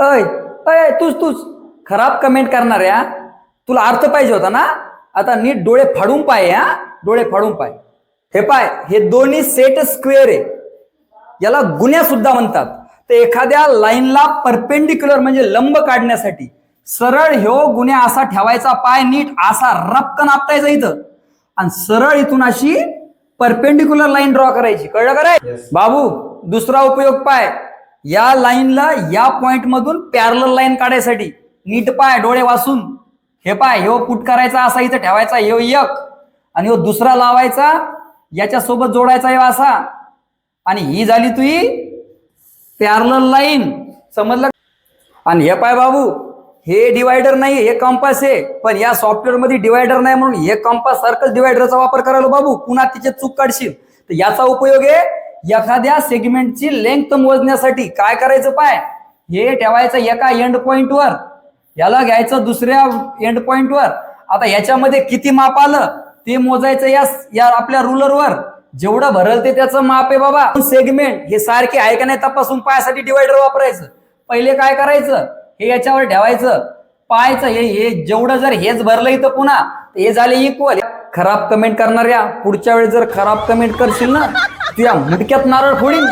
अय अय तूच तूच. खराब कमेंट करणाऱ्या तुला अर्थ पाहिजे होता ना? आता नीट डोळे फाडून पाय हा. डोळे फाडून पाय. हे पाय हे दोन्ही सेट स्क्वेअर आहे. याला गुन्ह्या सुद्धा म्हणतात. तर एखाद्या लाईनला परपेंडिक्युलर म्हणजे लंब काढण्यासाठी सरळ ह्यो गुन्ह्या असा ठेवायचा पाय नीट असा रपकन आपटायचा इथं. आणि सरळ इथून अशी परपेंडिक्युलर लाईन ड्रॉ करायची. कळलं का रे? बाबू दुसरा उपयोग पाय. या लाईनला या पॉईंटमधून पॅरल लाईन काढायसाठी नीट पाय डोळे वाचून हे पाय हे पुट करायचा असा इथं ठेवायचा हे एक. आणि हो दुसरा लावायचा याच्यासोबत जोडायचा हे असा. आणि ही झाली तुही पॅरल लाईन समजलं? आणि हे पाय बाबू हे डिवायडर नाही हे कंपास आहे. पण या सॉफ्टवेअरमध्ये डिवायडर नाही म्हणून हे कंपास सारखंच डिवायडरचा वापर करायला बाबू पुन्हा तिचे चूक काढशील. तर याचा उपयोग आहे एखाद्या सेगमेंटची लेंथ मोजण्यासाठी काय करायचं पाय? हे ठेवायचं एका एंड वर. याला घ्यायचं दुसऱ्या एंड वर. आता याच्यामध्ये किती माप आलं? ते मोजायचं या या आपल्या रुलरवर जेवढं भरल ते त्याचं माप आहे बाबा. सेगमेंट हे सारखे आहे का नाही तपासून पायासाठी डिवायडर वापरायचं. पहिले काय करायचं? हे याच्यावर ठेवायचं. पाहायचं हे हे जेवढं जर हेच भरलं इथं पुन्हा हे झाले इक्वल खराब कमेंट करणाऱ्या पुढच्या वेळेस जर खराब कमेंट करशील ना तुझ्या मुडक्यात नारळ फोडीन